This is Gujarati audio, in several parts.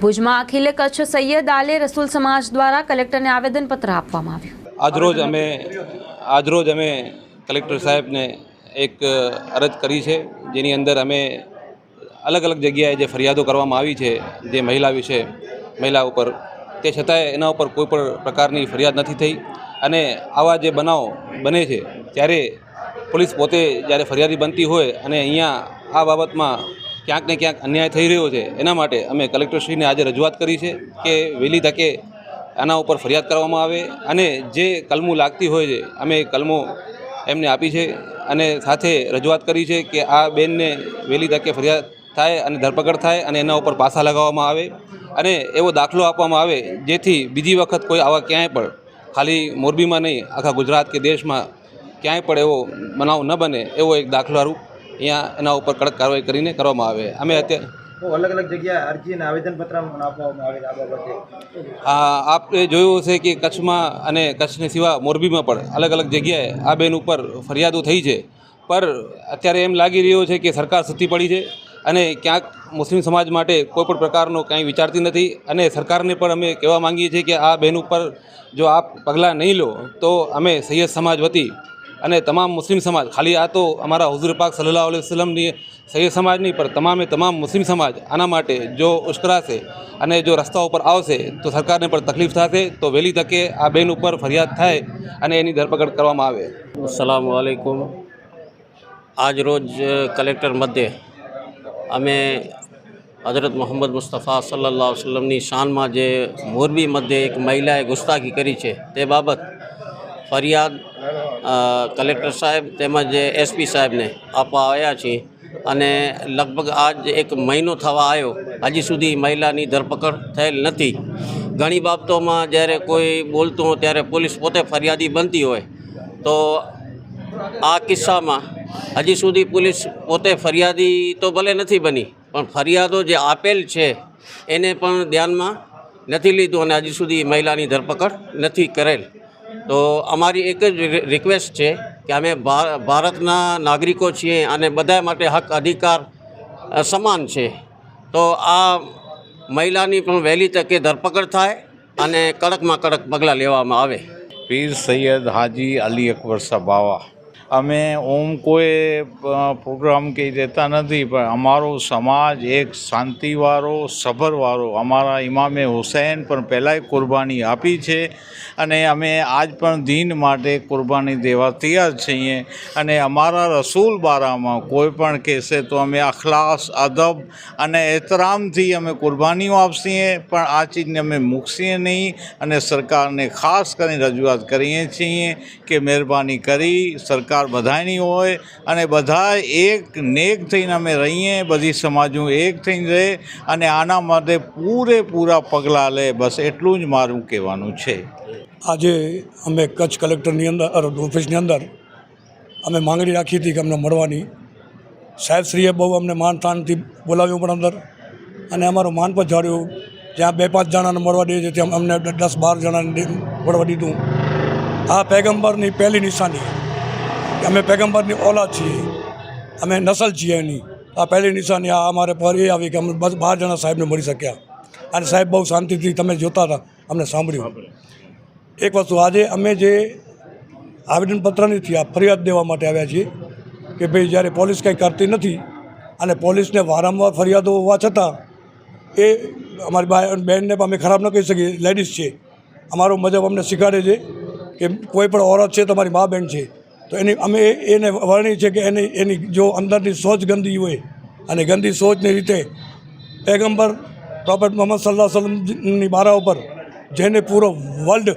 ભુજમાં અખિલે કચ્છ સૈયદ આલે રસુલ સમાજ દ્વારા કલેક્ટરને આવેદનપત્ર આપવામાં આવ્યું. આજરોજ અમે આજરોજ અમે કલેક્ટર સાહેબને એક અરજ કરી છે, જેની અંદર અમે અલગ અલગ જગ્યાએ જે ફરિયાદો કરવામાં આવી છે, જે મહિલા વિશે, મહિલા ઉપર, તે છતાંય એના ઉપર કોઈ પણ પ્રકારની ફરિયાદ નથી થઈ. અને આવા જે બનાવ બને છે, ત્યારે પોલીસ પોતે જ્યારે ફરિયાદી બનતી હોય અને અહીંયા આ બાબતમાં ક્યાંક ને ક્યાંક અન્યાય થઈ રહ્યો છે. એના માટે અમે કલેક્ટરશ્રીને આજે રજૂઆત કરી છે કે વહેલી તકે આના ઉપર ફરિયાદ કરવામાં આવે અને જે કલમો લાગતી હોય છે, અમે કલમો એમને આપી છે અને સાથે રજૂઆત કરી છે કે આ બેનને વહેલી તકે ફરિયાદ થાય અને ધરપકડ થાય અને એના ઉપર પાસા લગાવવામાં આવે અને એવો દાખલો આપવામાં આવે જેથી બીજી વખત કોઈ આવા ક્યાંય પણ ખાલી મોરબીમાં નહીં, આખા ગુજરાત કે દેશમાં ક્યાંય પણ એવો બનાવ ન બને એવો એક દાખલારૂપ અહીંયા એના ઉપર કડક કાર્યવાહી કરીને કરવામાં આવે. અમે અત્યારે અલગ અલગ જગ્યાએ અરજી અને આવેદનપત્ર આપવામાં આવે આ બાબતે. આપણે જોયું છે કે કચ્છમાં અને કચ્છને સિવા મોરબીમાં પણ અલગ અલગ જગ્યાએ આ બેન ઉપર ફરિયાદો થઈ છે. પર અત્યારે એમ લાગી રહ્યું છે કે સરકાર સૂતી પડી છે અને ક્યાંક મુસ્લિમ સમાજ માટે કોઈપણ પ્રકારનો કાંઈ વિચારતી નથી અને સરકારને પણ અમે કહેવા માંગીએ છીએ કે આ બેન ઉપર જો આપ પગલાં નહીં લો તો અમે સૈયદ સમાજ વતી અને તમામ મુસ્લિમ સમાજ, ખાલી આ તો અમારા હુઝુર પાક સલ્લાહ વસલમની સૈયદ સમાજની પણ તમામે તમામ મુસ્લિમ સમાજ આના માટે જો ઉશ્કરાશે અને જો રસ્તા ઉપર આવશે, તો સરકારને પણ તકલીફ થશે, તો વહેલી તકે આ બેન ઉપર ફરિયાદ થાય અને એની ધરપકડ કરવામાં આવે. અસલામ વાલેકુમ આજ રોજ કલેક્ટર મધ્યે અમે હજરત મોહમ્મદ મુસ્તફા સલ્લાહ વસલમની શાનમાં જે મોરબી મધ્યે એક મહિલાએ ગુસ્તાખી કરી છે, તે બાબત ફરિયાદ કલેક્ટર સાહેબ તેમજ એસપી સાહેબને આપવા આવ્યા છીએ. અને લગભગ આજ એક મહિનો થવા આવ્યો. હજી સુધી મહિલાની ધરપકડ થયેલ નથી. ઘણી બાબતોમાં જ્યારે કોઈ બોલતું હોય ત્યારે પોલીસ પોતે ફરિયાદી બનતી હોય. તો આ કિસ્સામાં હજી સુધી પોલીસ પોતે ફરિયાદી તો ભલે નથી બની, પણ ફરિયાદો જે આપેલ છે એને પણ ધ્યાનમાં નથી લીધું અને હજી સુધી મહિલાની ધરપકડ નથી કરેલ. તો અમારી એક જ રિક્વેસ્ટ છે કે અમે ભારતના નાગરિકો છીએ અને બધા માટે હક, અધિકાર સમાન છે. તો આ મહિલાની પણ વહેલી તકે ધરપકડ થાય અને કડકમાં કડક પગલાં લેવામાં આવે. પીર સૈયદ હાજી અલી અકબર સબાવા અમે ઓમ કોઈ પ્રોગ્રામ કે દેતા નથી, પણ અમારો સમાજ એક શાંતિવાળો, સભરવાળો. અમારા ઇમામે હુસૈન પણ પહેલાંય કુરબાની આપી છે અને અમે આજ પણ દિન માટે કુરબાની દેવા તૈયાર છીએ. અને અમારા રસૂલ બારામાં કોઈ પણ કહેશે તો અમે અખલાસ, અદબ અને એહતરામથી અમે કુરબાનીઓ આપશીએ પણ આ ચીજને અમે મૂકશીએ નહીં અને સરકારને ખાસ કરીને રજૂઆત કરીએ છીએ કે મહેરબાની કરી સરકાર બધાની હોય અને બધા એક નેક થઈને અમે રહીએ, બધી સમાજનું એક થઈને રહે અને આના માટે પૂરેપૂરા પગલાં લે, બસ એટલું જ મારું કહેવાનું છે. આજે અમે કચ્છ કલેક્ટરની અંદર ઓફિસની અંદર અમે માંગણી રાખી હતી કે અમને મળવાની. સાહેબશ્રીએ બહુ અમને માન બોલાવ્યું પણ અંદર અને અમારું માન પણ જાળ્યું જ્યાં બે પાંચ જણાને મળવા દે છે ત્યાં અમને દસ બાર જણાને મળવા દીધું. આ પેગમ્બરની પહેલી નિશાની. અમે પેગમ્બરની ઓલાદ છીએ. અમે નસલ છીએ એની. આ પહેલી નિશાની આ અમારે પર એ આવી કે અમે બસ બાર જણા સાહેબને મળી શક્યા. અને સાહેબ બહુ શાંતિથી તમે જોતા હતા, અમને સાંભળ્યું. એક વસ્તુ, આજે અમે જે આવેદનપત્ર નથી આ ફરિયાદ દેવા માટે આવ્યા છીએ કે ભાઈ જ્યારે પોલીસ કંઈ કરતી નથી અને પોલીસને વારંવાર ફરિયાદો હોવા છતાં એ અમારી બહેનને પણ અમે ખરાબ ન કહી શકીએ, લેડીઝ છે. અમારો મજબ અમને શીખવાડે છે કે કોઈ પણ ઓરત છે, તમારી મા બહેન છે. તો એની અમે એને વર્ણી છે કે એની એની જો અંદરની સોચ ગંદી હોય અને ગંદી સોચની રીતે પેગમ્બર પ્રોફેટ મોહમ્મદ સલ્લાહ સલમની બારા ઉપર જેને પૂરો વર્લ્ડ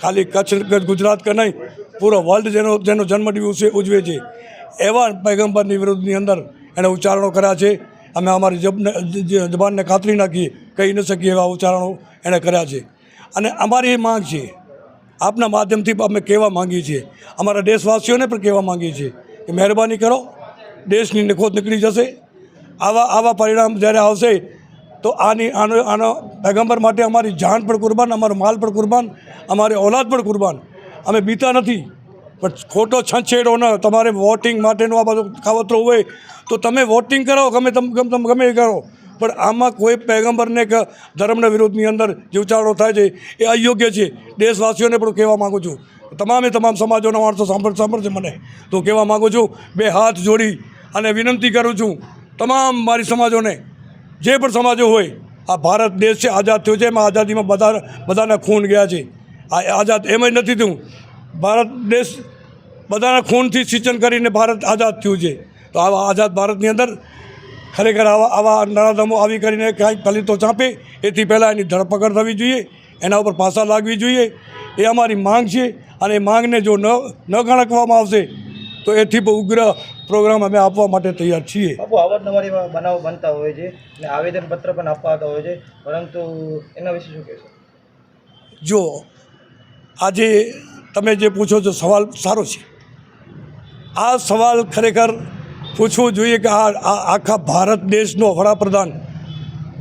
ખાલી કચ્છ ગુજરાત કે નહીં, પૂરો વર્લ્ડ જેનો જેનો જન્મદિવસ દિવસે ઉજવે છે. એવા પૈગંબરની વિરુદ્ધની અંદર એણે ઉચ્ચારણો કર્યા છે. અમે અમારી જબને જબાનને ખાતરી નાખીએ, કહી ન શકીએ એવા ઉચ્ચારણો એણે કર્યા છે. અને અમારી એ માંગ છે આપના માધ્યમથી અમે કહેવા માંગીએ છીએ. અમારા દેશવાસીઓને પણ કહેવા માંગીએ છીએ કે મહેરબાની કરો, દેશની નખોત નીકળી જશે. આવા આવા પરિણામ જ્યારે આવશે, તો આની, આનો આનો પેગમ્બર માટે અમારી જાન પણ કુરબાન, અમારો માલ પણ કુરબાન, અમારી ઓલાદ પણ કુરબાન. અમે બીતા નથી, પણ ખોટો છંછેડો ન, તમારે વોટિંગ માટેનું આ બધું કાવતરો હોય, તો તમે વોટિંગ કરો ગમે તમ, ગમ ગમે કરો. પણ આમાં કોઈ પેગમ્બરને કે ધર્મના વિરોધની અંદર જે ઉચારો થાય છે, એ અયોગ્ય છે. દેશવાસીઓને પણ કહેવા માગું છું. તમામે તમામ સમાજોના માણસો સાંભળ સાંભળશે મને. તો કહેવા માગું છું, બે હાથ જોડી અને વિનંતી કરું છું, તમામ મારી સમાજોને, જે પણ સમાજો હોય, આ ભારત દેશ છે, આઝાદ થયો છે, એમાં આઝાદીમાં બધા, બધાના ખૂન ગયા છે. આ આઝાદ એમ જ નથી થયું. ભારત દેશ બધાના ખૂનથી સિંચન કરીને ભારત આઝાદ થયું છે. તો આવા આઝાદ ભારતની અંદર ખરેખર આવા આવા નરાધમો આવી કરીને કાંઈક દલિતો ચાંપે એથી પહેલાં એની ધરપકડ થવી જોઈએ એના ઉપર પાસા લાગવી જોઈએ. એ અમારી માંગ છે અને એ માંગને જો ન ન ગણકવામાં આવશે તો એથી બહુ ઉગ્ર પ્રોગ્રામ અમે આપવા માટે તૈયાર છીએ. અવારનવાર એવા બનાવો બનતા હોય છે અને આવેદનપત્ર પણ આપવાતા હોય છે પરંતુ એના વિશે શું કહેશો? જો આજે તમે જે પૂછો છો સવાલ સારો છે. આ સવાલ ખરેખર પૂછવું જોઈએ કે આ આ આખા ભારત દેશનો વડાપ્રધાન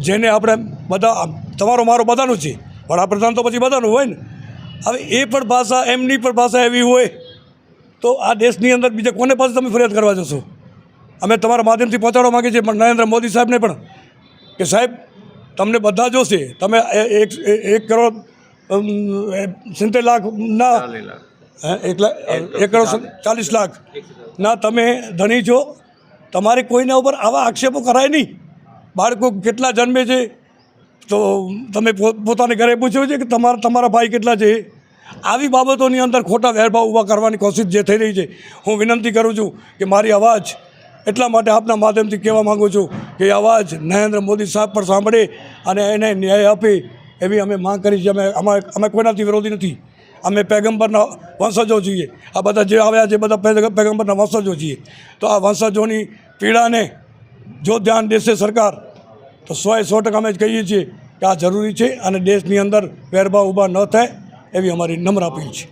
જેને આપણે બધા તમારો મારો બધાનું છે. વડાપ્રધાન તો પછી બધાનું હોય ને. હવે એ પણ ભાષા એમની પણ ભાષા એવી હોય તો આ દેશની અંદર બીજા કોને પાસે તમે ફરિયાદ કરવા જશો? અમે તમારા માધ્યમથી પહોંચાડવા માગીએ છીએ પણ નરેન્દ્ર મોદી સાહેબને પણ કે સાહેબ તમને બધા જોશે. તમે એક એક કરોડ સિત્તેર લાખ ના એક લાખ એક કરોડ ચાલીસ લાખ ના તમે ધણી છો. તમારે કોઈના ઉપર આવા આક્ષેપો કરાય નહીં. બાળકો કેટલા જન્મે છે? તો તમે પોતાને ઘરે પૂછ્યું છે કે તમારા તમારા ભાઈ કેટલા છે? આવી બાબતોની અંદર ખોટા વેરભાવ ઊભા કરવાની કોશિશ જે થઈ રહી છે, હું વિનંતી કરું છું કે મારી અવાજ એટલા માટે આપના માધ્યમથી કહેવા માગું છું કે અવાજ નરેન્દ્ર મોદી સાહેબ પણ સાંભળે અને એને ન્યાય આપે એવી અમે માંગ કરી છે. અમે અમારે અમે કોઈનાથી વિરોધી નથી. અમે પેગમ્બરના વંશજો છીએ. આ બધા જે આવ્યા છે, બધા પેગ- પેગમ્બરના વંશજો છીએ. તો આ વંશજોની પીડાને જો ધ્યાન દેશે સરકાર, તો સોએ સો ટકા અમે જ કહીએ છીએ કે આ જરૂરી છે અને દેશની અંદર વેરભાવ ઊભા ન થાય એવી અમારી નમ્ર અપીલ છે.